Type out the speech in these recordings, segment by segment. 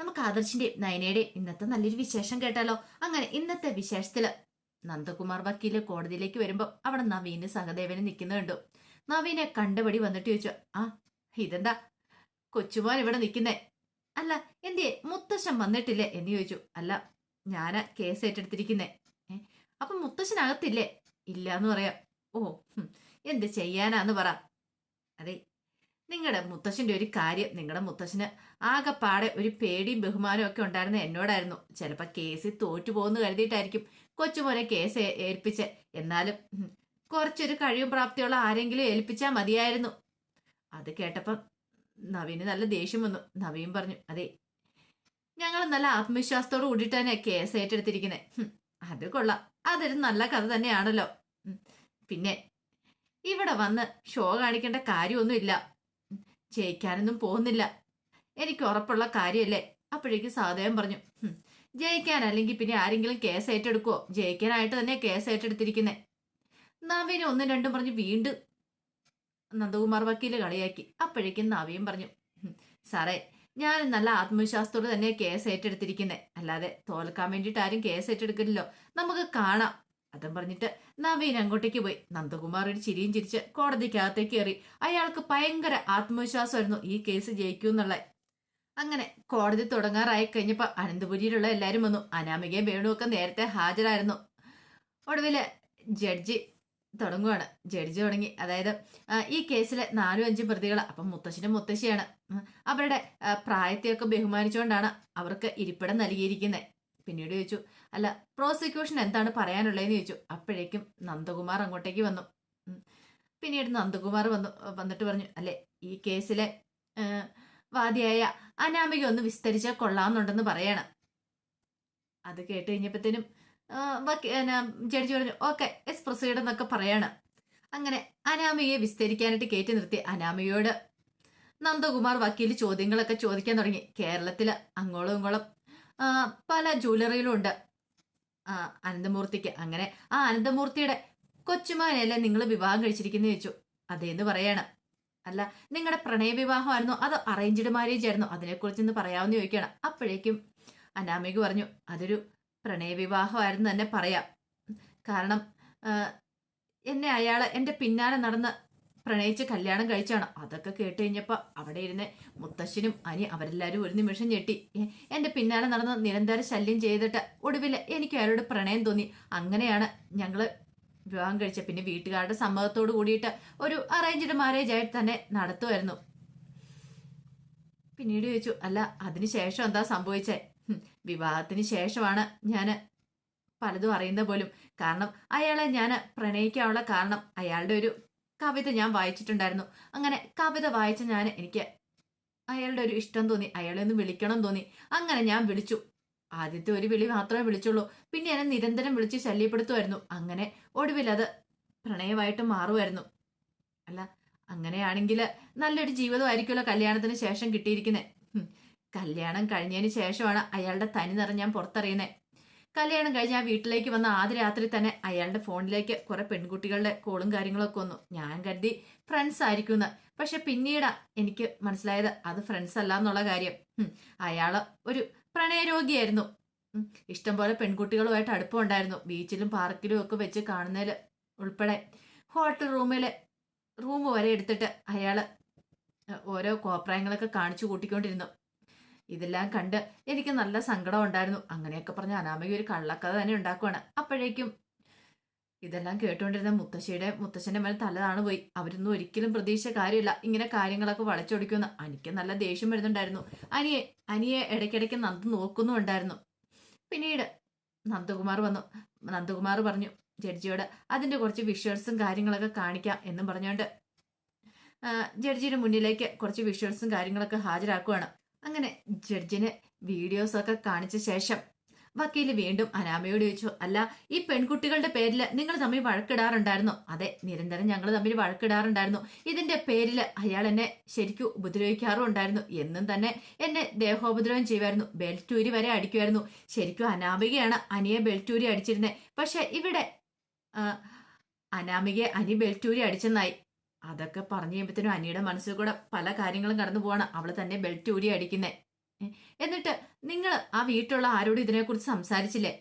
നമുക്ക് ആദർശിന്റെയും നയനയുടെയും ഇന്നത്തെ നല്ലൊരു വിശേഷം കേട്ടാലോ? അങ്ങനെ ഇന്നത്തെ വിശേഷത്തിൽ നന്ദകുമാർ വക്കീൽ കോടതിയിലേക്ക് വരുമ്പോ അവിടെ നവീന് സഹദേവന് നിൽക്കുന്ന കണ്ടു നവീനെ കണ്ടപടി വന്നിട്ട് ചോദിച്ചു ആ ഇതെന്താ? കൊച്ചുമോൻ ഇവിടെ നിൽക്കുന്നേ അല്ല എന്തിയെ? മുത്തശ്ശൻ വന്നിട്ടില്ലേ? എന്ന് ചോദിച്ചു. അല്ല ഞാനാ കേസ് ഏറ്റെടുത്തിരിക്കുന്നേ. അപ്പൊ മുത്തശ്ശനകത്തില്ലേ? ഇല്ല എന്ന് പറയാം. ഓ എന്ത് ചെയ്യാനാന്ന് പറ. അതെ നിങ്ങളുടെ മുത്തശ്ശന്റെ ഒരു കാര്യം നിങ്ങളുടെ മുത്തശ്ശന് ആകെപ്പാടെ ഒരു പേടിയും ബഹുമാനവും ഒക്കെ ഉണ്ടായിരുന്ന എന്നോടായിരുന്നു. ചിലപ്പോൾ കേസിൽ തോറ്റു പോകുന്നു കരുതിയിട്ടായിരിക്കും കൊച്ചുമോനെ കേസ് ഏൽപ്പിച്ച്. എന്നാലും കുറച്ചൊരു കഴിവും പ്രാപ്തിയുള്ള ആരെങ്കിലും ഏൽപ്പിച്ചാൽ മതിയായിരുന്നു. അത് കേട്ടപ്പം നവീന് നല്ല ദേഷ്യം വന്നു. നവീൻ പറഞ്ഞു അതെ ഞങ്ങൾ നല്ല ആത്മവിശ്വാസത്തോട് കൂടിയിട്ട് തന്നെ കേസ് ഏറ്റെടുത്തിരിക്കുന്നത് അത് കൊള്ളാം. അതൊരു നല്ല കഥ തന്നെയാണല്ലോ. പിന്നെ ഇവിടെ വന്ന് ഷോ കാണിക്കേണ്ട കാര്യമൊന്നുമില്ല. ജയിക്കാനൊന്നും പോകുന്നില്ല. എനിക്ക് ഉറപ്പുള്ള കാര്യമല്ലേ? അപ്പോഴേക്കും സഹദേവൻ പറഞ്ഞു. "ഹും, ജയിക്കാൻ അല്ലെങ്കിൽ പിന്നെ ആരെങ്കിലും കേസ് ഏറ്റെടുക്കുവോ? ജയിക്കാനായിട്ട് തന്നെ കേസ് ഏറ്റെടുത്തിരിക്കുന്നേ. നവീനെ ഒന്നും രണ്ടും പറഞ്ഞ് വീണ്ടും നന്ദകുമാർ വക്കീൽ കളിയാക്കി. അപ്പോഴേക്കും നവീൻ പറഞ്ഞു സാറേ ഞാൻ നല്ല ആത്മവിശ്വാസത്തോട് തന്നെ കേസ് ഏറ്റെടുത്തിരിക്കുന്നേ. അല്ലാതെ തോൽക്കാൻ വേണ്ടിയിട്ട് ആരും കേസ് ഏറ്റെടുക്കില്ലല്ലോ. നമുക്ക് കാണാം. അതും പറഞ്ഞിട്ട് നവീൻ അങ്ങോട്ടേക്ക് പോയി. നന്ദകുമാർ ഒരു ചിരിയും ചിരിച്ച് കോടതിക്കകത്തേക്ക് കയറി. അയാൾക്ക് ഭയങ്കര ആത്മവിശ്വാസമായിരുന്നു ഈ കേസ് ജയിക്കൂന്നുള്ള അങ്ങനെ കോടതി തുടങ്ങാറായി കഴിഞ്ഞപ്പോ അനന്തപുരിയിലുള്ള എല്ലാവരും വന്നു. അനാമികയും വേണുവൊക്കെ നേരത്തെ ഹാജരായിരുന്നു. ഒടുവിൽ ജഡ്ജി തുടങ്ങുവാണ്. ജഡ്ജി തുടങ്ങി. അതായത് ഈ കേസിലെ നാലും അഞ്ചും പ്രതികൾ അപ്പം മുത്തശ്ശനും മുത്തശ്ശിയാണ്. അവരുടെ പ്രായത്തെയൊക്കെ ബഹുമാനിച്ചുകൊണ്ടാണ് അവർക്ക് ഇരിപ്പിടം നൽകിയിരിക്കുന്നത്. പിന്നീട് ചോദിച്ചു അല്ല പ്രോസിക്യൂഷൻ എന്താണ് പറയാനുള്ളതെന്ന് ചോദിച്ചു. അപ്പോഴേക്കും നന്ദകുമാർ അങ്ങോട്ടേക്ക് വന്നു. പിന്നീട് നന്ദകുമാർ വന്നു വന്നിട്ട് പറഞ്ഞു അല്ലെ ഈ കേസിലെ വാദിയായ അനാമിക ഒന്ന് വിസ്തരിച്ചാൽ കൊള്ളാമെന്നുണ്ടെന്ന് പറയണം. അത് കേട്ട് കഴിഞ്ഞപ്പോഴത്തേനും ജഡ്ജി പറഞ്ഞു ഓക്കെ എസ് പ്രൊസീഡ് എന്നൊക്കെ പറയാണ്. അങ്ങനെ അനാമികയെ വിസ്തരിക്കാനായിട്ട് കയറ്റി നിർത്തി അനാമികയോട് നന്ദകുമാർ വക്കീൽ ചോദ്യങ്ങളൊക്കെ ചോദിക്കാൻ തുടങ്ങി. കേരളത്തിൽ അങ്ങോളം ഇങ്ങോളം പല ജ്വല്ലറിയിലും ഉണ്ട് ആ, അനന്തമൂർത്തിക്ക്. അങ്ങനെ ആ അനന്തമൂർത്തിയുടെ കൊച്ചുമാനെയല്ലേ നിങ്ങൾ വിവാഹം കഴിച്ചിരിക്കുന്ന ചോദിച്ചു. അതേന്ന് പറയാണ്. അല്ല നിങ്ങളുടെ പ്രണയ വിവാഹമായിരുന്നു അതോ അറേഞ്ച്ഡ് മാരേജ് ആയിരുന്നോ. അതിനെക്കുറിച്ച് പറയാമെന്ന് ചോദിക്കണം അപ്പോഴേക്കും അനാമിക പറഞ്ഞു അതൊരു പ്രണയ വിവാഹമായിരുന്നു തന്നെ പറയാം. കാരണം എന്നെ അയാൾ എന്റെ പിന്നാലെ നടന്ന് പ്രണയിച്ച് കല്യാണം കഴിച്ചാണ്. അതൊക്കെ കേട്ട് കഴിഞ്ഞപ്പോൾ അവിടെ ഇരുന്ന് മുത്തശ്ശനും അനി അവരെല്ലാവരും ഒരു നിമിഷം ഞെട്ടി. "ഏ, എന്റെ പിന്നാലെ നടന്ന് നിരന്തരം ശല്യം ചെയ്തിട്ട് ഒടുവിൽ എനിക്ക് അയാളോട് പ്രണയം തോന്നി? അങ്ങനെയാണ് ഞങ്ങൾ വിവാഹം കഴിച്ച പിന്നെ വീട്ടുകാരുടെ സമ്മതത്തോട് കൂടിയിട്ട് ഒരു അറേഞ്ച്ഡ് മാരേജ് ആയിട്ട് തന്നെ നടത്തുമായിരുന്നു. പിന്നീട് ചോദിച്ചു അല്ല അതിന് ശേഷം എന്താ സംഭവിച്ചേ? വിവാഹത്തിന് ശേഷമാണ് ഞാൻ പലതും അറിയുന്ന പോലും. കാരണം അയാളെ ഞാൻ പ്രണയിക്കാനുള്ള കാരണം അയാളുടെ ഒരു കവിത ഞാൻ വായിച്ചിട്ടുണ്ടായിരുന്നു. അങ്ങനെ കവിത വായിച്ച ഞാൻ എനിക്ക് അയാളുടെ ഒരു ഇഷ്ടം തോന്നി. അയാളെ ഒന്ന് വിളിക്കണം തോന്നി. അങ്ങനെ ഞാൻ വിളിച്ചു. ആദ്യത്തെ ഒരു വിളി മാത്രമേ വിളിച്ചുള്ളൂ. പിന്നെ എന്നെ നിരന്തരം വിളിച്ച് ശല്യപ്പെടുത്തുമായിരുന്നു. അങ്ങനെ ഒടുവിൽ അത് പ്രണയമായിട്ട് മാറുമായിരുന്നു. അല്ല അങ്ങനെയാണെങ്കിൽ നല്ലൊരു ജീവിതമായിരിക്കുമല്ലോ കല്യാണത്തിന് ശേഷം കിട്ടിയിരിക്കുന്നത് കല്യാണം കഴിഞ്ഞതിന് ശേഷമാണ് അയാളുടെ തനി നിറം ഞാൻ പുറത്തറിയുന്നത് കല്യാണം കഴിഞ്ഞ് ആ വീട്ടിലേക്ക് വന്ന ആദ്യ രാത്രി തന്നെ അയാളുടെ ഫോണിലേക്ക് കുറെ പെൺകുട്ടികളുടെ കോളും കാര്യങ്ങളൊക്കെ വന്നു ഞാൻ കരുതി ഫ്രണ്ട്സ് ആയിരിക്കുമെന്ന് പക്ഷെ പിന്നീടാ എനിക്ക് മനസ്സിലായത് അത് ഫ്രണ്ട്സ് അല്ല എന്നുള്ള കാര്യം. അയാൾ ഒരു പ്രണയരോഗിയായിരുന്നു. ഇഷ്ടംപോലെ പെൺകുട്ടികളുമായിട്ട് അടുപ്പമുണ്ടായിരുന്നു ബീച്ചിലും പാർക്കിലും ഒക്കെ വെച്ച് കാണുന്നതിൽ ഉൾപ്പെടെ ഹോട്ടൽ റൂമിലെ റൂം വരെ എടുത്തിട്ട് അയാൾ ഓരോ കോപ്രായങ്ങളൊക്കെ കാണിച്ചു കൂട്ടിക്കൊണ്ടിരുന്നു ഇതെല്ലാം കണ്ട് എനിക്ക് നല്ല സങ്കടം ഉണ്ടായിരുന്നു. അങ്ങനെയൊക്കെ പറഞ്ഞ അനാമിക ഒരു കള്ളക്കഥ തന്നെ ഉണ്ടാക്കുവാണ്. അപ്പോഴേക്കും ഇതെല്ലാം കേട്ടുകൊണ്ടിരുന്ന മുത്തശ്ശിയുടെ മുത്തശ്ശന്റെ മേൽ തലതാണ് പോയി. അവരൊന്നും ഒരിക്കലും പ്രതീക്ഷ കാര്യമില്ല. ഇങ്ങനെ കാര്യങ്ങളൊക്കെ വളച്ചൊടിക്കുമെന്ന്. അനിക്ക് നല്ല ദേഷ്യം വരുന്നുണ്ടായിരുന്നു. അനിയെ അനിയെ ഇടയ്ക്കിടയ്ക്ക് നന്ദു നോക്കുന്നുണ്ടായിരുന്നു പിന്നീട് നന്ദകുമാർ വന്നു. നന്ദകുമാർ പറഞ്ഞു ജഡ്ജിയോട് അതിന്റെ കുറച്ച് വിഷ്വൽസും കാര്യങ്ങളൊക്കെ കാണിക്കാം എന്നും പറഞ്ഞുകൊണ്ട് ജഡ്ജിയുടെ മുന്നിലേക്ക് കുറച്ച് വിഷ്വൽസും കാര്യങ്ങളൊക്കെ ഹാജരാക്കുവാണ്. അങ്ങനെ ജഡ്ജിന് വീഡിയോസ് ഒക്കെ കാണിച്ച ശേഷം വക്കീൽ വീണ്ടും അനാമയോട് ചോദിച്ചു അല്ല ഈ പെൺകുട്ടികളുടെ പേരിൽ നിങ്ങൾ തമ്മിൽ വഴക്കിടാറുണ്ടായിരുന്നു? അതെ നിരന്തരം ഞങ്ങൾ തമ്മിൽ വഴക്കിടാറുണ്ടായിരുന്നു. ഇതിന്റെ പേരിൽ അയാൾ എന്നെ ശരിക്കും ഉപദ്രവിക്കാറും ഉണ്ടായിരുന്നു എന്നും തന്നെ എന്നെ ദേഹോപദ്രവം ചെയ്യുമായിരുന്നു. ബെൽറ്റൂരി വരെ അടിക്കുമായിരുന്നു. ശരിക്കും അനാമികയാണ് അനിയെ ബെൽറ്റൂരി അടിച്ചിരുന്നത് പക്ഷെ ഇവിടെ അനാമികയെ അനി ബെൽറ്റൂരി അടിച്ചെന്നായി. അതൊക്കെ പറഞ്ഞു കഴിയുമ്പോഴത്തേനും അനിയുടെ മനസ്സിൽ കൂടെ പല കാര്യങ്ങളും കടന്നു പോവാണ്. അവൾ തന്നെ ബെൽറ്റ് ഊരി അടിക്കുന്നേ. എന്നിട്ട് നിങ്ങൾ ആ വീട്ടിലുള്ള ആരോടും ഇതിനെക്കുറിച്ച് സംസാരിച്ചില്ലേ?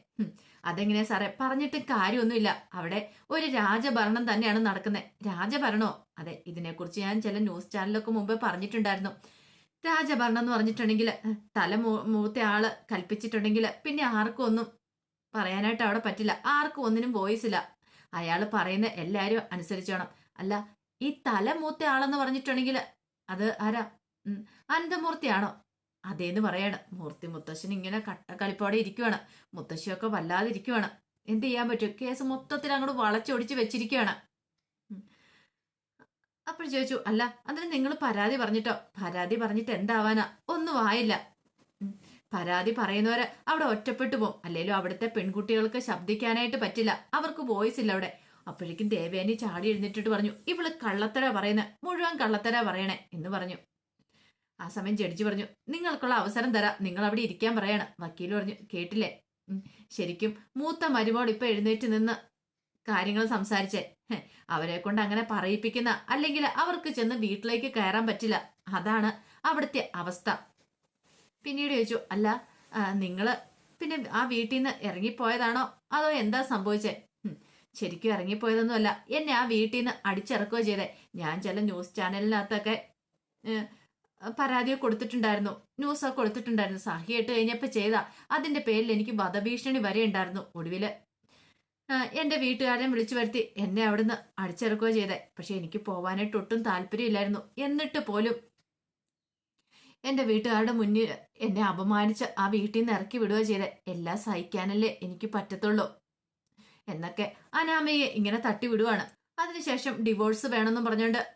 അതെങ്ങനെയാ സാറേ? പറഞ്ഞിട്ട് കാര്യമൊന്നുമില്ല. അവിടെ ഒരു രാജഭരണം തന്നെയാണ് നടക്കുന്നത് രാജഭരണോ? അതെ ഇതിനെക്കുറിച്ച് ഞാൻ ചില ന്യൂസ് ചാനലൊക്കെ മുമ്പേ പറഞ്ഞിട്ടുണ്ടായിരുന്നു. രാജഭരണം എന്ന് പറഞ്ഞിട്ടുണ്ടെങ്കിൽ തല മൂത്ത ആൾ കൽപ്പിച്ചിട്ടുണ്ടെങ്കിൽ പിന്നെ ആർക്കും ഒന്നും പറയാനായിട്ട് അവിടെ പറ്റില്ല. ആർക്കും ഒന്നിനും വോയിസ് ഇല്ല. അയാൾ പറയുന്ന എല്ലാരും അനുസരിച്ചോണം. അല്ല ഈ തല മൂത്ത ആളെന്ന് പറഞ്ഞിട്ടുണ്ടെങ്കിൽ അത് ആരാ? അനന്തമൂർത്തിയാണോ? അതേന്ന് പറയാണ്. മൂർത്തി മുത്തശ്ശൻ ഇങ്ങനെ കട്ടക്കളിപ്പോടെ ഇരിക്കുവാണ്. മുത്തശ്ശിയൊക്കെ വല്ലാതെ ഇരിക്കുവാണ് എന്ത് ചെയ്യാൻ പറ്റും? കേസ് മൊത്തത്തിൽ അങ്ങോട്ട് വളച്ചൊടിച്ച് വെച്ചിരിക്കുകയാണ്. അപ്പോൾ ചോദിച്ചു അല്ല അതിന് നിങ്ങൾ പരാതി പറഞ്ഞിട്ടോ? പരാതി പറഞ്ഞിട്ട് എന്താവാനാ? ഒന്നും ആയില്ല. പരാതി പറയുന്നവരെ അവിടെ ഒറ്റപ്പെട്ടു പോകും അല്ലെങ്കിലും അവിടുത്തെ പെൺകുട്ടികൾക്ക് ശബ്ദിക്കാനായിട്ട് പറ്റില്ല. അവർക്ക് വോയിസ് ഇല്ല അവിടെ. അപ്പോഴേക്കും ദേവേനി ചാടി എഴുന്നേറ്റിട്ട് പറഞ്ഞു ഇവൾ കള്ളത്തര പറയുന്നത് മുഴുവൻ കള്ളത്തര പറയണേ എന്ന് പറഞ്ഞു. ആ സമയം ജഡ്ജി പറഞ്ഞു നിങ്ങൾക്കുള്ള അവസരം തരാം നിങ്ങൾ അവിടെ ഇരിക്കാൻ പറയാണ് വക്കീൽ പറഞ്ഞു കേട്ടില്ലേ? ശരിക്കും മൂത്ത മരുമോട് ഇപ്പൊ എഴുന്നേറ്റ് നിന്ന് കാര്യങ്ങൾ സംസാരിച്ചേ അവരെ കൊണ്ട് അങ്ങനെ പറയിപ്പിക്കുന്ന അല്ലെങ്കിൽ അവർക്ക് ചെന്ന് വീട്ടിലേക്ക് കയറാൻ പറ്റില്ല അതാണ് അവിടുത്തെ അവസ്ഥ. പിന്നീട് ചോദിച്ചു അല്ല നിങ്ങൾ പിന്നെ ആ വീട്ടിൽ നിന്ന് ഇറങ്ങിപ്പോയതാണോ അതോ എന്താ സംഭവിച്ചേ? ശരിക്കും ഇറങ്ങിപ്പോയതൊന്നുമല്ല. എന്നെ ആ വീട്ടിൽ നിന്ന് അടിച്ചിറക്കുകയോ ചെയ്തേ. ഞാൻ ചില ന്യൂസ് ചാനലിനകത്തൊക്കെ പരാതി കൊടുത്തിട്ടുണ്ടായിരുന്നു. ന്യൂസൊക്കെ കൊടുത്തിട്ടുണ്ടായിരുന്നു. സഹിയായിട്ട് കഴിഞ്ഞപ്പോൾ ചെയ്ത. അതിന്റെ പേരിൽ എനിക്ക് വധഭീഷണി വരെ ഉണ്ടായിരുന്നു. ഒടുവിൽ എന്റെ എന്റെ വീട്ടുകാരൻ വിളിച്ചു വരുത്തി. എന്നെ അവിടുന്ന് അടിച്ചിറക്കുകയോ ചെയ്തേ. പക്ഷെ എനിക്ക് പോവാനായിട്ട് ഒട്ടും താല്പര്യമില്ലായിരുന്നു. എന്നിട്ട് പോലും എന്റെ വീട്ടുകാരുടെ മുന്നിൽ എന്നെ അപമാനിച്ച് ആ വീട്ടിൽ നിന്ന് ഇറക്കി വിടുകയോ ചെയ്തേ. എല്ലാം സഹിക്കാനല്ലേ എനിക്ക് പറ്റത്തുള്ളൂ. എന്നൊക്കെ അനാമയെ ഇങ്ങനെ തട്ടിവിടുവാണ്. അതിനുശേഷം ഡിവോഴ്സ് വേണമെന്നും പറഞ്ഞുകൊണ്ട്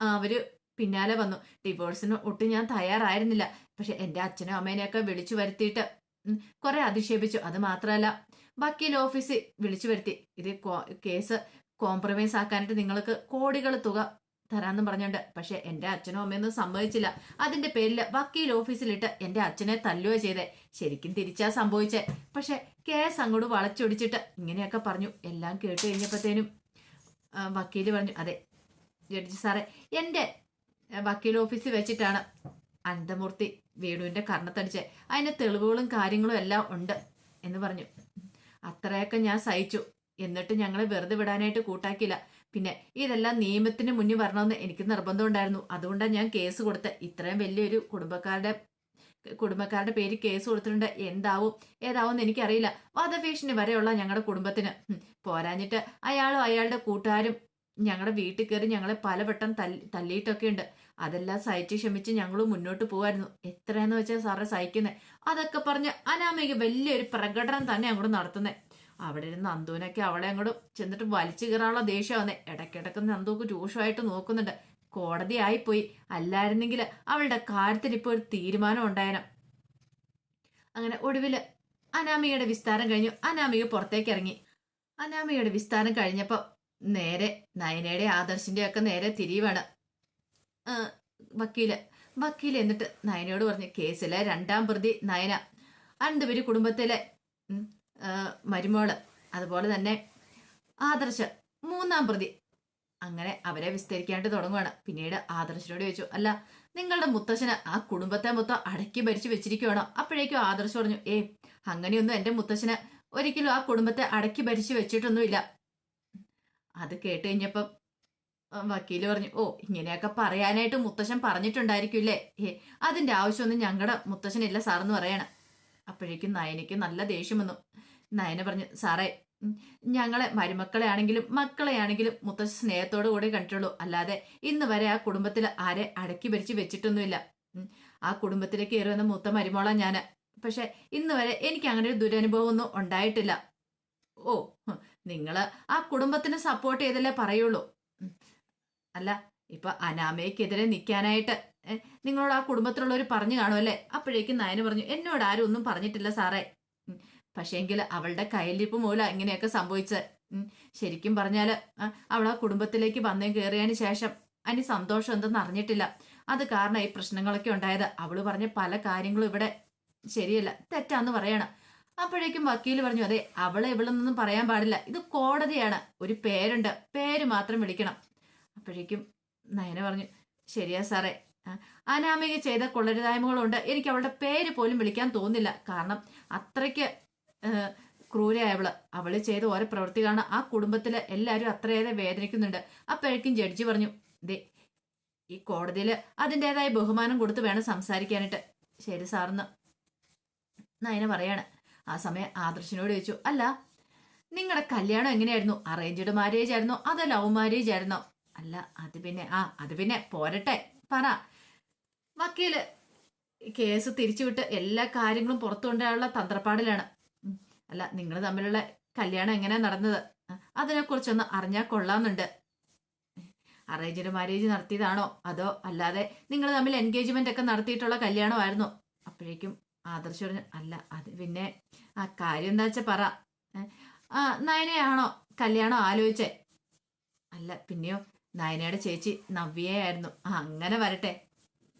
അവർ പിന്നാലെ വന്നു. ഡിവോഴ്സിന് ഒട്ടും ഞാൻ തയ്യാറായിരുന്നില്ല. പക്ഷെ എന്റെ അച്ഛനും അമ്മേനെയൊക്കെ വിളിച്ചു വരുത്തിയിട്ട് കുറെ അധിക്ഷേപിച്ചു. അത് മാത്രമല്ല വക്കീൽ ഓഫീസിൽ വിളിച്ചു വരുത്തി. ഇത് കേസ് കോംപ്രമൈസ് ആക്കാനായിട്ട് നിങ്ങൾക്ക് കോടികൾ തുക തരാമെന്നും പറഞ്ഞുണ്ട് പക്ഷെ എന്റെ അച്ഛനും അമ്മയൊന്നും സമ്മതിച്ചില്ല. അതിന്റെ പേരിൽ വക്കീൽ ഓഫീസിലിട്ട് എന്റെ അച്ഛനെ തല്ലുക ചെയ്തേ. ശരിക്കും തിരിച്ചാ സംഭവിച്ചേ. പക്ഷെ കേസ് അങ്ങോട്ട് വളച്ചൊടിച്ചിട്ട് ഇങ്ങനെയൊക്കെ പറഞ്ഞു. എല്ലാം കേട്ട് കഴിഞ്ഞപ്പോഴത്തേനും വക്കീൽ പറഞ്ഞു അതെ ജഡ്ജി സാറേ എന്റെ വക്കീൽ ഓഫീസിൽ വെച്ചിട്ടാണ് അനന്തമൂർത്തി വേണുവിന്റെ കർണത്തടിച്ച് അതിന് തെളിവുകളും കാര്യങ്ങളും എല്ലാം ഉണ്ട് എന്ന് പറഞ്ഞു. അത്രയൊക്കെ ഞാൻ സഹിച്ചു. എന്നിട്ട് ഞങ്ങളെ വെറുതെ വിടാനായിട്ട് കൂട്ടാക്കിയില്ല. പിന്നെ ഇതെല്ലാം നിയമത്തിന് മുന്നിൽ വരണമെന്ന് എനിക്ക് നിർബന്ധം ഉണ്ടായിരുന്നു. അതുകൊണ്ടാണ് ഞാൻ കേസ് കൊടുത്ത് ഇത്രയും വലിയൊരു കുടുംബക്കാരുടെ കുടുംബക്കാരുടെ പേര് കേസ് കൊടുത്തിട്ടുണ്ട്. എന്താവും? ഏതാവും എന്ന് എനിക്കറിയില്ല. വധഭീഷണി വരെയുള്ള ഞങ്ങളുടെ കുടുംബത്തിന്. പോരാഞ്ഞിട്ട് അയാളും അയാളുടെ കൂട്ടുകാരും ഞങ്ങളുടെ വീട്ടിൽ കയറി ഞങ്ങളെ പലവട്ടം തല്ലി തല്ലിയിട്ടൊക്കെ ഉണ്ട് അതെല്ലാം സഹിച്ച് ക്ഷമിച്ച് ഞങ്ങൾ മുന്നോട്ട് പോകായിരുന്നു എത്രയെന്ന് വെച്ചാൽ സാറേ സഹിക്കുന്നത് അതൊക്കെ പറഞ്ഞ് അനാമയ്ക്ക് വലിയൊരു പ്രകടനം തന്നെ അങ്ങോട്ട് നടത്തുന്നത് അവിടെ ഇരുന്ന് നന്ദുവിനൊക്കെ അവളെ അങ്ങോട്ട് ചെന്നിട്ട് വലിച്ചു കയറാനുള്ള ദേഷ്യം വന്നേ ഇടയ്ക്കിടയ്ക്ക് നന്ദുക്ക് രൂക്ഷമായിട്ട് നോക്കുന്നുണ്ട്. കോടതി ആയിപ്പോയി അല്ലായിരുന്നെങ്കിൽ അവളുടെ കാര്യത്തിൽ ഇപ്പോൾ ഒരു തീരുമാനം ഉണ്ടായനം. അങ്ങനെ ഒടുവിൽ അനാമികയുടെ വിസ്താരം കഴിഞ്ഞു. അനാമിക പുറത്തേക്ക് ഇറങ്ങി. അനാമികയുടെ വിസ്താരം കഴിഞ്ഞപ്പോ നേരെ നയനയുടെ ആദർശിന്റെ ഒക്കെ നേരെ തിരിയുവാണ്. വക്കീൽ. വക്കീൽ എന്നിട്ട് നയനയോട് പറഞ്ഞു കേസിലെ രണ്ടാം പ്രതി നയന. അനന്തപുരി കുടുംബത്തിലെ മരുമോൾ. അതുപോലെ തന്നെ ആദർശ്. മൂന്നാം പ്രതി. അങ്ങനെ അവരെ വിസ്തരിക്കാണ്ട് തുടങ്ങുകയാണ് പിന്നീട് ആദർശനോട് ചോദിച്ചു അല്ല നിങ്ങളുടെ മുത്തശ്ശന് ആ കുടുംബത്തെ മൊത്തം അടക്കി ഭരിച്ചു വെച്ചിരിക്കുവാണോ? അപ്പോഴേക്കും ആദർശ് പറഞ്ഞു ഏ അങ്ങനെയൊന്നും എന്റെ മുത്തശ്ശന് ഒരിക്കലും ആ കുടുംബത്തെ അടക്കി ഭരിച്ചു വെച്ചിട്ടൊന്നുമില്ല. അത് കേട്ട് കഴിഞ്ഞപ്പം വക്കീൽ പറഞ്ഞു ഓ ഇങ്ങനെയൊക്കെ പറയാനായിട്ട് മുത്തശ്ശൻ പറഞ്ഞിട്ടുണ്ടായിരിക്കില്ലേ ഏ അതിന്റെ ആവശ്യമൊന്നും ഞങ്ങളുടെ മുത്തശ്ശനില്ല സാറെന്ന് പറയണം. അപ്പോഴേക്കും നയനയ്ക്ക് നല്ല ദേഷ്യം വന്നു. നയന പറഞ്ഞു സാറേ ഞങ്ങളെ മരുമക്കളെ ആണെങ്കിലും മക്കളെ ആണെങ്കിലും മുത്ത സ്നേഹത്തോടു കൂടി കണ്ടിട്ടുള്ളൂ. അല്ലാതെ ഇന്ന് വരെ ആ കുടുംബത്തിൽ ആരെ അടക്കി ഭരിച്ച് വെച്ചിട്ടൊന്നുമില്ല. ആ കുടുംബത്തിലേക്ക് കയറി വന്ന മൂത്ത മരുമോളാ ഞാൻ. പക്ഷെ ഇന്ന് വരെ എനിക്ക് അങ്ങനെ ഒരു ദുരനുഭവം ഒന്നും ഉണ്ടായിട്ടില്ല. ഓ നിങ്ങൾ ആ കുടുംബത്തിന് സപ്പോർട്ട് ചെയ്തല്ലേ പറയുള്ളൂ. അല്ല ഇപ്പൊ അനാമയ്ക്കെതിരെ നിൽക്കാനായിട്ട് നിങ്ങളോട് ആ കുടുംബത്തിലുള്ളവർ പറഞ്ഞു കാണുമല്ലേ അപ്പോഴേക്കും നയന് പറഞ്ഞു എന്നോട് ആരും ഒന്നും പറഞ്ഞിട്ടില്ല സാറേ. പക്ഷേങ്കിൽ അവളുടെ കയ്യിലിപ്പ് മൂലം ഇങ്ങനെയൊക്കെ സംഭവിച്ചത്. ശരിക്കും പറഞ്ഞാൽ അവൾ ആ കുടുംബത്തിലേക്ക് വന്നേ കയറിയതിന് ശേഷം അതിന് സന്തോഷം എന്തെന്ന് അറിഞ്ഞിട്ടില്ല. അത് കാരണം ഈ പ്രശ്നങ്ങളൊക്കെ ഉണ്ടായത്. അവൾ പറഞ്ഞ പല കാര്യങ്ങളും ഇവിടെ ശരിയല്ല തെറ്റാന്ന് പറയണം. അപ്പോഴേക്കും വക്കീൽ പറഞ്ഞു അതെ അവളെ ഇവിടെ നിന്നും പറയാൻ പാടില്ല. ഇത് കോടതിയാണ്. ഒരു പേരുണ്ട്. പേര് മാത്രം വിളിക്കണം. അപ്പോഴേക്കും നയന പറഞ്ഞു ശരിയാ സാറേ. അനാമിക ചെയ്ത കൊള്ളരുതായ്മകളുണ്ട്. എനിക്ക് അവളുടെ പേര് പോലും വിളിക്കാൻ തോന്നില്ല കാരണം അത്രയ്ക്ക് ക്രൂരയായവൾ. അവൾ ചെയ്ത ഓരോ പ്രവൃത്തി കാരണം ആ കുടുംബത്തിലെ എല്ലാവരും അത്രയേറെ വേദനിക്കുന്നുണ്ട്. അപ്പോഴേക്കും ജഡ്ജി പറഞ്ഞു ദേ ഈ കോടതിയിൽ അതിന്റെതായ ബഹുമാനം കൊടുത്ത് വേണം സംസാരിക്കാനായിട്ട്. ശരി സാറിന്ന്. നയന പറയാണ്. ആ സമയം ആദർശിനോട് ചോദിച്ചു അല്ല നിങ്ങളുടെ കല്യാണം എങ്ങനെയായിരുന്നു? അറേഞ്ച്ഡ് മാരേജ് ആയിരുന്നോ? അതോ ലവ് മാരേജ് ആയിരുന്നോ? അല്ല അത് പിന്നെ ആ അത് പിന്നെ പോരട്ടെ പറ. വക്കീൽ കേസ് തിരിച്ചുവിട്ട് എല്ലാ കാര്യങ്ങളും പുറത്തു കൊണ്ടുള്ള തന്ത്രപ്പാടിലാണ്. അല്ല നിങ്ങൾ തമ്മിലുള്ള കല്യാണം എങ്ങനെയാ നടന്നത്? അതിനെക്കുറിച്ചൊന്ന് അറിഞ്ഞാൽ കൊള്ളാമെന്നുണ്ട്. അറേഞ്ച്ഡ് മാരേജ് നടത്തിയതാണോ? അതോ അല്ലാതെ നിങ്ങൾ തമ്മിൽ എൻഗേജ്മെന്റ് ഒക്കെ നടത്തിയിട്ടുള്ള കല്യാണമായിരുന്നോ? അപ്പോഴേക്കും ആദർശ് പറഞ്ഞു അല്ല അത് പിന്നെ ആ കാര്യം എന്താ വെച്ചാൽ പറ. നയനയാണോ കല്യാണം ആലോചിച്ചേ? അല്ല പിന്നെയോ നയനയുടെ ചേച്ചി നവ്യയായിരുന്നു. അങ്ങനെ വരട്ടെ.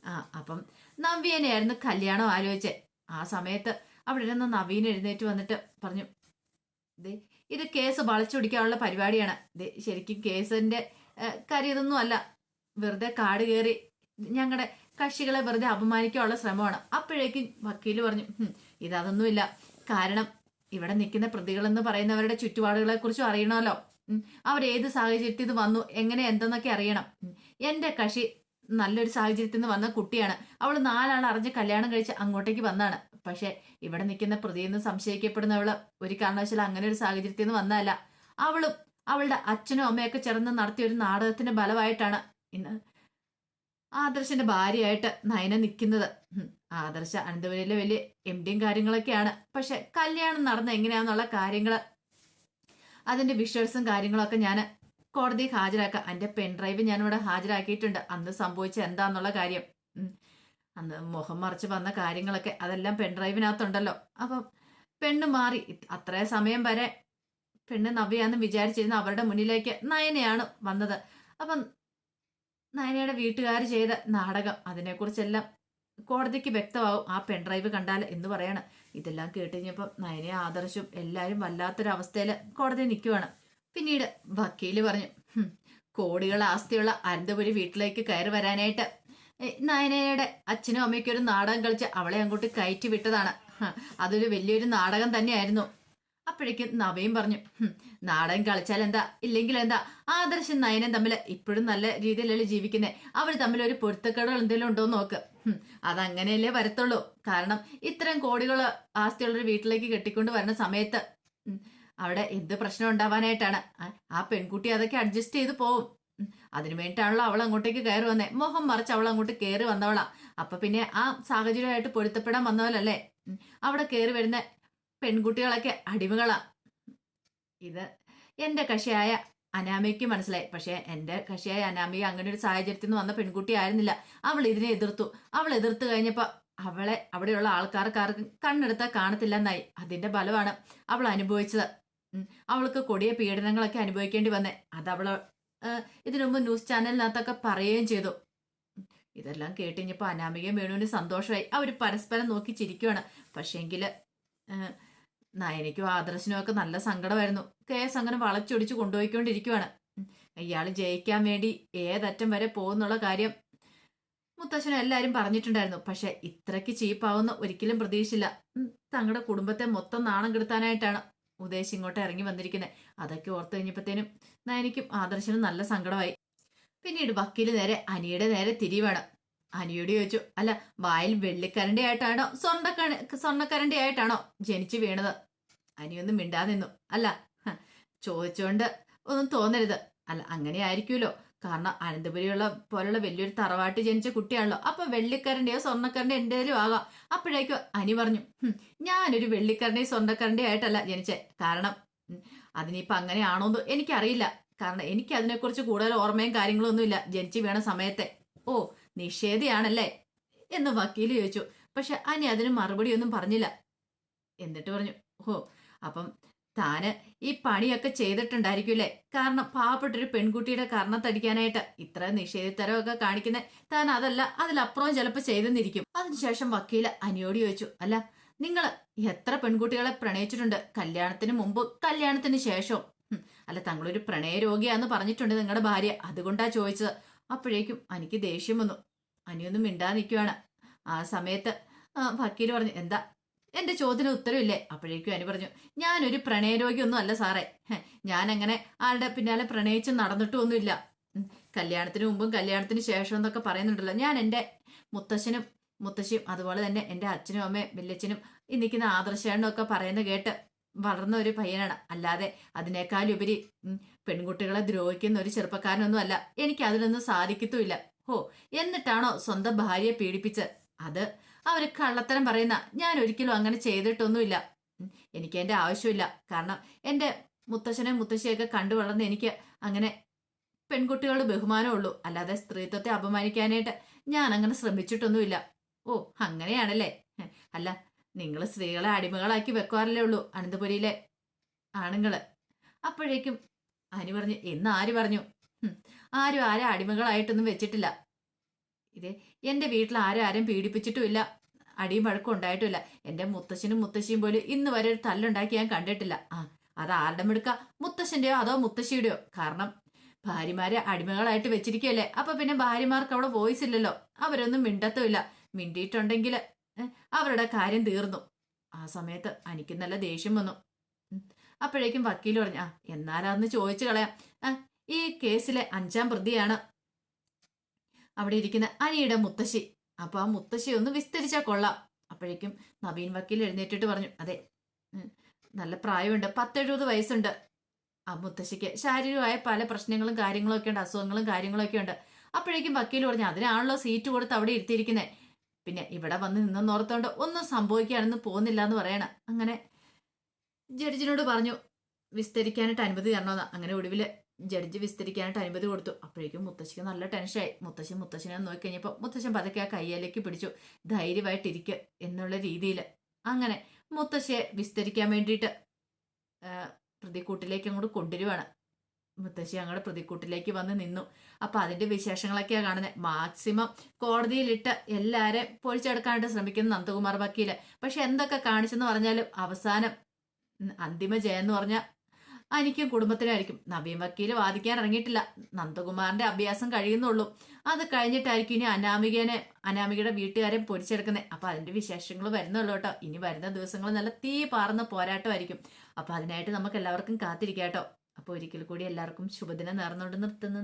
ആ അപ്പം നവ്യനെയായിരുന്നു കല്യാണം ആലോചിച്ചേ. ആ സമയത്ത് അവിടെ ഇരുന്ന് നവീൻ എഴുന്നേറ്റ് വന്നിട്ട് പറഞ്ഞു ദേ ഇത് കേസ് വളച്ചൊടിക്കാനുള്ള പരിപാടിയാണ്. ദേ ശരിക്കും കേസിന്റെ കാര്യം ഇതൊന്നും അല്ല. വെറുതെ കാട് കയറി ഞങ്ങളുടെ കക്ഷികളെ വെറുതെ അപമാനിക്കാനുള്ള ശ്രമമാണ്. അപ്പോഴേക്കും വക്കീൽ പറഞ്ഞു ഇതൊന്നുമില്ല കാരണം ഇവിടെ നിൽക്കുന്ന പ്രതികളെന്ന് പറയുന്നവരുടെ ചുറ്റുപാടുകളെ കുറിച്ചും അറിയണമല്ലോ. അവരേത് സാഹചര്യത്തിൽ ഇത് വന്നു എങ്ങനെ എന്തെന്നൊക്കെ അറിയണം. എന്റെ കക്ഷി നല്ലൊരു സാഹചര്യത്തിൽ നിന്ന് വന്ന കുട്ടിയാണ്. അവൾ നാലാൾ അറിഞ്ഞ് കല്യാണം കഴിച്ച് അങ്ങോട്ടേക്ക് വന്നാണ്. പക്ഷെ ഇവിടെ നിൽക്കുന്ന പ്രതിയെന്ന് സംശയിക്കപ്പെടുന്നവൾ ഒരു കാരണവശാലും അങ്ങനെ ഒരു സാഹചര്യത്തിൽ നിന്ന് വന്നതല്ല. അവളും അവളുടെ അച്ഛനും അമ്മയൊക്കെ ചേർന്ന് നടത്തിയ ഒരു നാടകത്തിന്റെ ബലമായിട്ടാണ് ഇന്ന് ആദർശന്റെ ഭാര്യയായിട്ട് നയന നിൽക്കുന്നത്. ആദർശ അനന്തപുരയിലെ വലിയ എം ഡിയും കാര്യങ്ങളൊക്കെയാണ്. പക്ഷെ കല്യാണം നടന്ന എങ്ങനെയാന്നുള്ള കാര്യങ്ങൾ അതിന്റെ വിഷ്വൽസും കാര്യങ്ങളൊക്കെ ഞാൻ കോടതിയിൽ ഹാജരാക്കുക എന്റെ പെൺഡ്രൈവ് ഞാനിവിടെ ഹാജരാക്കിയിട്ടുണ്ട്. അന്ന് സംഭവിച്ച എന്താന്നുള്ള കാര്യം. അന്ന് മുഖം മറിച്ച് വന്ന കാര്യങ്ങളൊക്കെ അതെല്ലാം പെൺഡ്രൈവിനകത്തുണ്ടല്ലോ അപ്പം പെണ്ണ് മാറി. അത്രേ സമയം വരെ പെണ്ണ് നവ്യാന്ന് വിചാരിച്ചിരുന്ന അവരുടെ മുന്നിലേക്ക് നയനയാണ് വന്നത്. അപ്പം നയനയുടെ വീട്ടുകാർ ചെയ്ത നാടകം അതിനെക്കുറിച്ചെല്ലാം കോടതിക്ക് വ്യക്തമാവും. ആ പെൺഡ്രൈവ് കണ്ടാൽ എന്ന് പറയണം. ഇതെല്ലാം കേട്ടുകഴിഞ്ഞപ്പോൾ നയനെ ആദർശും എല്ലാവരും വല്ലാത്തൊരവസ്ഥയിൽ കോടതി നിൽക്കുവാണ് പിന്നീട് വക്കീൽ പറഞ്ഞു "ഹും, കോടികൾ ആസ്തിയുള്ള അനന്തപുരി വീട്ടിലേക്ക് കയറി വരാനായിട്ട്. നയനയുടെ അച്ഛനും അമ്മയ്ക്കും ഒരു നാടകം കളിച്ച് അവളെ അങ്ങോട്ട് കയറ്റി വിട്ടതാണ്. അതൊരു വലിയൊരു നാടകം തന്നെയായിരുന്നു. അപ്പോഴേക്കും നവയും പറഞ്ഞു നാടകം കളിച്ചാൽ എന്താ? ഇല്ലെങ്കിൽ എന്താ? ആദർശം നയനും തമ്മിൽ ഇപ്പോഴും നല്ല രീതിയിലല്ലേ ജീവിക്കുന്നത് അവർ തമ്മിൽ ഒരു പൊരുത്തക്കേടുകൾ എന്തെങ്കിലും ഉണ്ടോ നോക്ക്. അതങ്ങനെയല്ലേ വരത്തുള്ളൂ. കാരണം ഇത്രയും കോടികൾ ആസ്തിയുള്ളൊരു വീട്ടിലേക്ക് കെട്ടിക്കൊണ്ട് വരുന്ന സമയത്ത് അവിടെ എന്ത് പ്രശ്നം ഉണ്ടാവാനായിട്ടാണ്? ആ- പെൺകുട്ടി അതൊക്കെ അഡ്ജസ്റ്റ് ചെയ്ത് പോവും. അതിനു വേണ്ടിയിട്ടാണല്ലോ അവൾ അങ്ങോട്ടേക്ക് കയറി വന്നേ. മോഹം മറിച്ച് അവൾ അങ്ങോട്ട് കയറി വന്നവളാ. അപ്പൊ പിന്നെ ആ സാഹചര്യമായിട്ട് പൊരുത്തപ്പെടാൻ വന്നവളല്ലേ ഉം, അവിടെ കയറി വരുന്ന പെൺകുട്ടികളൊക്കെ അടിമകളാ. ഇത് എന്റെ കക്ഷിയായ അനാമിക്ക് മനസ്സിലായി. പക്ഷെ എന്റെ കക്ഷിയായ അനാമിക അങ്ങനെ ഒരു സാഹചര്യത്തിൽ നിന്ന് വന്ന പെൺകുട്ടി ആയിരുന്നില്ല. അവൾ ഇതിനെ എതിർത്തു. അവൾ എതിർത്ത് കഴിഞ്ഞപ്പോ അവളെ അവിടെയുള്ള ആൾക്കാർക്കാർക്കും കണ്ണെടുത്താൽ കാണത്തില്ല എന്നായി. അതിന്റെ ഫലമാണ് അവൾ അനുഭവിച്ചത്. അവൾക്ക് കൊടിയ പീഡനങ്ങളൊക്കെ അനുഭവിക്കേണ്ടി വന്നേ. അവൾ ഇതിനുമുമ്പ് ന്യൂസ് ചാനലിനകത്തൊക്കെ പറയുകയും ചെയ്തു. ഇതെല്ലാം കേട്ടുകഴിഞ്ഞപ്പോൾ അനാമികയും വേണുവിന് സന്തോഷമായി അവർ പരസ്പരം നോക്കി ചിരിക്കുവാണ്. പക്ഷേങ്കിൽ നയനയ്ക്കും ആദർശിനും ഒക്കെ നല്ല സങ്കടമായിരുന്നു. കെ എസ് അങ്ങനെ വളച്ചൊടിച്ച് കൊണ്ടുപോയിക്കൊണ്ടിരിക്കുവാണ്. ഇയാൾ ജയിക്കാൻ വേണ്ടി ഏതറ്റം വരെ പോകുന്നുള്ള കാര്യം മുത്തശ്ശനും എല്ലാവരും പറഞ്ഞിട്ടുണ്ടായിരുന്നു. പക്ഷെ ഇത്രയ്ക്ക് ചീപ്പാവുന്ന ഒരിക്കലും പ്രതീക്ഷയില്ല തങ്ങളുടെ കുടുംബത്തെ മൊത്തം നാണം കെടുത്താനായിട്ടാണ്. ഉദ്ദേശം ഇങ്ങോട്ട് ഇറങ്ങി വന്നിരിക്കുന്നത് അതൊക്കെ ഓർത്തു കഴിഞ്ഞപ്പോഴത്തേനും നയനിക്കും ആദർശനും നല്ല സങ്കടമായി. പിന്നീട് വക്കീൽ നേരെ അനിയുടെ നേരെ തിരിവേണം അനിയോട് ചോദിച്ചു അല്ല വായിൽ വെള്ളിക്കരണ്ടി ആയിട്ടാണോ സ്വർണ സ്വർണക്കരണ്ടി ആയിട്ടാണോ ജനിച്ചു വീണത്? അനിയൊന്നും മിണ്ടാതെ നിന്നു. അല്ല ചോദിച്ചോണ്ട് ഒന്നും തോന്നരുത്. അല്ല അങ്ങനെ ആയിരിക്കുമല്ലോ കാരണം അനന്തപുരിയുള്ള പോലുള്ള വലിയൊരു തറവാട്ട് ജനിച്ച കുട്ടിയാണല്ലോ. അപ്പൊ വെള്ളിക്കരണ്ടിയോ സ്വർണക്കരണ്ടിയോ എന്തേലും ആകാം. അപ്പോഴേക്കും അനി പറഞ്ഞു "ഹും, ഞാനൊരു വെള്ളിക്കരണ്ടിയും സ്വർണക്കരണ്ടിയും ആയിട്ടല്ല ജനിച്ചേ. കാരണം അതിനിപ്പോ അങ്ങനെയാണോന്ന് എനിക്കറിയില്ല. കാരണം എനിക്ക് അതിനെക്കുറിച്ച് കൂടുതൽ ഓർമ്മയും കാര്യങ്ങളും ഒന്നുമില്ല ജനിച്ചു വീണ സമയത്തെ. ഓ നിഷേധിയാണല്ലേ? എന്ന് വക്കീൽ ചോദിച്ചു. പക്ഷെ അനി അതിന് മറുപടി ഒന്നും പറഞ്ഞില്ല. എന്നിട്ട് പറഞ്ഞു ഓ അപ്പം താന് ഈ പണിയൊക്കെ ചെയ്തിട്ടുണ്ടായിരിക്കുമല്ലേ കാരണം പാവപ്പെട്ടൊരു പെൺകുട്ടിയുടെ കർണത്തടിക്കാനായിട്ട് ഇത്ര നിഷേധിത്തരമൊക്കെ കാണിക്കുന്ന താൻ അതല്ല അതിലപ്പുറവും ചിലപ്പോൾ ചെയ്തെന്നിരിക്കും. അതിനുശേഷം വക്കീൽ അനിയോട് ചോദിച്ചു അല്ല നിങ്ങൾ എത്ര പെൺകുട്ടികളെ പ്രണയിച്ചിട്ടുണ്ട്? കല്യാണത്തിന് മുമ്പ് കല്യാണത്തിന് ശേഷവും? അല്ല തങ്ങളൊരു പ്രണയ രോഗിയാന്ന് പറഞ്ഞിട്ടുണ്ട് നിങ്ങളുടെ ഭാര്യ. അതുകൊണ്ടാ ചോദിച്ചത്. അപ്പോഴേക്കും എനിക്ക് ദേഷ്യം വന്നു. അനിയൊന്നും മിണ്ടാതിരിക്കുവാണ്. ആ സമയത്ത് വക്കീൽ പറഞ്ഞു എന്താ എന്റെ ചോദ്യത്തിന് ഉത്തരവില്ലേ? അപ്പോഴേക്കും അനു പറഞ്ഞു ഞാനൊരു പ്രണയരോഗിയൊന്നും അല്ല സാറേ. ഞാൻ അങ്ങനെ ആളുടെ പിന്നാലെ പ്രണയിച്ച് നടന്നിട്ടൊന്നുമില്ല കല്യാണത്തിന് മുമ്പും കല്യാണത്തിന് ശേഷം എന്നൊക്കെ പറയുന്നുണ്ടല്ലോ. ഞാൻ എന്റെ മുത്തശ്ശനും മുത്തശ്ശിയും അതുപോലെ തന്നെ എന്റെ അച്ഛനും അമ്മയും വല്യച്ഛനും ഈ നിൽക്കുന്ന പറയുന്നത് കേട്ട് വളർന്ന ഒരു പയ്യനാണ്. അല്ലാതെ അതിനേക്കാളുപരി പെൺകുട്ടികളെ ദ്രോഹിക്കുന്ന ഒരു ചെറുപ്പക്കാരനൊന്നും അല്ല എനിക്ക് അതിനൊന്നും സാധിക്കത്തുമില്ല. ഹോ എന്നിട്ടാണോ സ്വന്തം ഭാര്യയെ പീഡിപ്പിച്ച് അത് അവർ കള്ളത്തരം പറയുന്ന ഞാൻ ഒരിക്കലും അങ്ങനെ ചെയ്തിട്ടൊന്നുമില്ല. എനിക്ക് എന്റെ ആവശ്യമില്ല. കാരണം എന്റെ മുത്തശ്ശനെ മുത്തശ്ശിയൊക്കെ കണ്ടു വളർന്ന് എനിക്ക് അങ്ങനെ പെൺകുട്ടികളുടെ ബഹുമാനമുള്ളൂ. അല്ലാതെ സ്ത്രീത്വത്തെ അപമാനിക്കാനായിട്ട് ഞാൻ അങ്ങനെ ശ്രമിച്ചിട്ടൊന്നുമില്ല. ഓ അങ്ങനെയാണല്ലേ? അല്ല നിങ്ങൾ സ്ത്രീകളെ അടിമകളാക്കി വെക്കാറല്ലേ ഉള്ളൂ അനന്തപുരിയിലെ ആണുങ്ങൾ. അപ്പോഴേക്കും ആനി പറഞ്ഞു എന്ന് ആര് പറഞ്ഞു? ആരും ആരെ അടിമകളായിട്ടൊന്നും വെച്ചിട്ടില്ല. ഇത് എന്റെ വീട്ടിൽ ആരും ആരും പീഡിപ്പിച്ചിട്ടുമില്ല. അടിയും വഴക്കും ഉണ്ടായിട്ടില്ല. എന്റെ മുത്തശ്ശനും മുത്തശ്ശിയും പോലും ഇന്ന് വരെ ഒരു തല്ലുണ്ടാക്കി ഞാൻ കണ്ടിട്ടില്ല. ആ അത് ആരുടെ മിടുക്ക? മുത്തശ്ശന്റെയോ അതോ മുത്തശ്ശിയുടെയോ? കാരണം ഭാര്യമാരെ അടിമകളായിട്ട് വെച്ചിരിക്കുകയല്ലേ. അപ്പൊ പിന്നെ ഭാര്യമാർക്ക് അവിടെ വോയിസ് ഇല്ലല്ലോ. അവരൊന്നും മിണ്ടത്തുമില്ല. മിണ്ടിയിട്ടുണ്ടെങ്കിൽ അവരുടെ കാര്യം തീർന്നു. ആ സമയത്ത് എനിക്ക് നല്ല ദേഷ്യം വന്നു. അപ്പോഴേക്കും വക്കീൽ പറഞ്ഞു ആ എന്നാലാന്ന് ചോദിച്ചു കളയാം. ഈ കേസിലെ അഞ്ചാം പ്രതിയാണ് അവിടെ ഇരിക്കുന്ന അനിയുടെ മുത്തശ്ശി. അപ്പൊ ആ മുത്തശ്ശി ഒന്ന് വിസ്തരിച്ചാ കൊള്ളാം. അപ്പോഴേക്കും നവീൻ വക്കീൽ എഴുന്നേറ്റിട്ട് പറഞ്ഞു അതെ നല്ല പ്രായമുണ്ട് പത്തെഴുപത് വയസ്സുണ്ട്. ആ മുത്തശ്ശിക്ക് ശാരീരികമായ പല പ്രശ്നങ്ങളും കാര്യങ്ങളും ഒക്കെ ഉണ്ട് അസുഖങ്ങളും കാര്യങ്ങളും ഒക്കെ ഉണ്ട്. അപ്പോഴേക്കും വക്കീൽ പറഞ്ഞു അതിനാണല്ലോ സീറ്റ് കൊടുത്ത് അവിടെ ഇരുത്തിയിരിക്കുന്നത് പിന്നെ ഇവിടെ വന്ന് നിന്നോർത്തോണ്ട് ഒന്നും സംഭവിക്കാനൊന്നും പോകുന്നില്ല എന്ന് പറയണ. അങ്ങനെ ജഡ്ജിനോട് പറഞ്ഞു വിസ്തരിക്കാനായിട്ട് അനുമതി തരണമെന്ന് അങ്ങനെ ഒടുവിൽ ജഡ്ജി വിസ്തരിക്കാനായിട്ട് അനുമതി കൊടുത്തു. അപ്പോഴേക്കും മുത്തശ്ശിക്ക് നല്ല ടെൻഷനായി മുത്തശ്ശി മുത്തശ്ശനെ നോക്കിക്കഴിഞ്ഞപ്പോൾ മുത്തശ്ശൻ പതുക്കെ ആ കയ്യിലേക്ക് പിടിച്ചു. ധൈര്യമായിട്ടിരിക്കുക എന്നുള്ള രീതിയിൽ അങ്ങനെ മുത്തശ്ശിയെ വിസ്തരിക്കാൻ വേണ്ടിയിട്ട് പ്രതിക്കൂട്ടിലേക്ക് അങ്ങോട്ട് കൊണ്ടുവരുവാണ്. മുത്തശ്ശി അങ്ങോട്ട് പ്രതിക്കൂട്ടിലേക്ക് വന്ന് നിന്നു. അപ്പൊ അതിന്റെ വിശേഷങ്ങളൊക്കെയാണ് കാണുന്നത് മാക്സിമം കോടതിയിലിട്ട് എല്ലാരെയും പൊഴിച്ചെടുക്കാനായിട്ട് ശ്രമിക്കുന്ന നന്ദകുമാർ വക്കീൽ. പക്ഷെ എന്തൊക്കെ കാണിച്ചെന്ന് പറഞ്ഞാലും അവസാനം അന്തിമ ജയം എന്ന് പറഞ്ഞാൽ എനിക്കും കുടുംബത്തിനായിരിക്കും നവീൻ വക്കീൽ വാദിക്കാൻ ഇറങ്ങിയിട്ടില്ല. നന്ദകുമാറിന്റെ അഭ്യാസം കഴിയുന്നുള്ളൂ. അത് കഴിഞ്ഞിട്ടായിരിക്കും ഇനി അനാമികനെ അനാമികയുടെ വീട്ടുകാരെ പൊരിച്ചെടുക്കുന്നത് അപ്പൊ അതിന്റെ വിശേഷങ്ങൾ വരുന്നുള്ളൂ കേട്ടോ. ഇനി വരുന്ന ദിവസങ്ങൾ നല്ല തീ പാർന്ന പോരാട്ടമായിരിക്കും. അപ്പൊ അതിനായിട്ട് നമുക്ക് എല്ലാവർക്കും കാത്തിരിക്കാം കേട്ടോ. അപ്പൊ ഒരിക്കൽ കൂടി എല്ലാവർക്കും ശുഭദിനം നേർന്നുകൊണ്ട് നിർത്തുന്നു.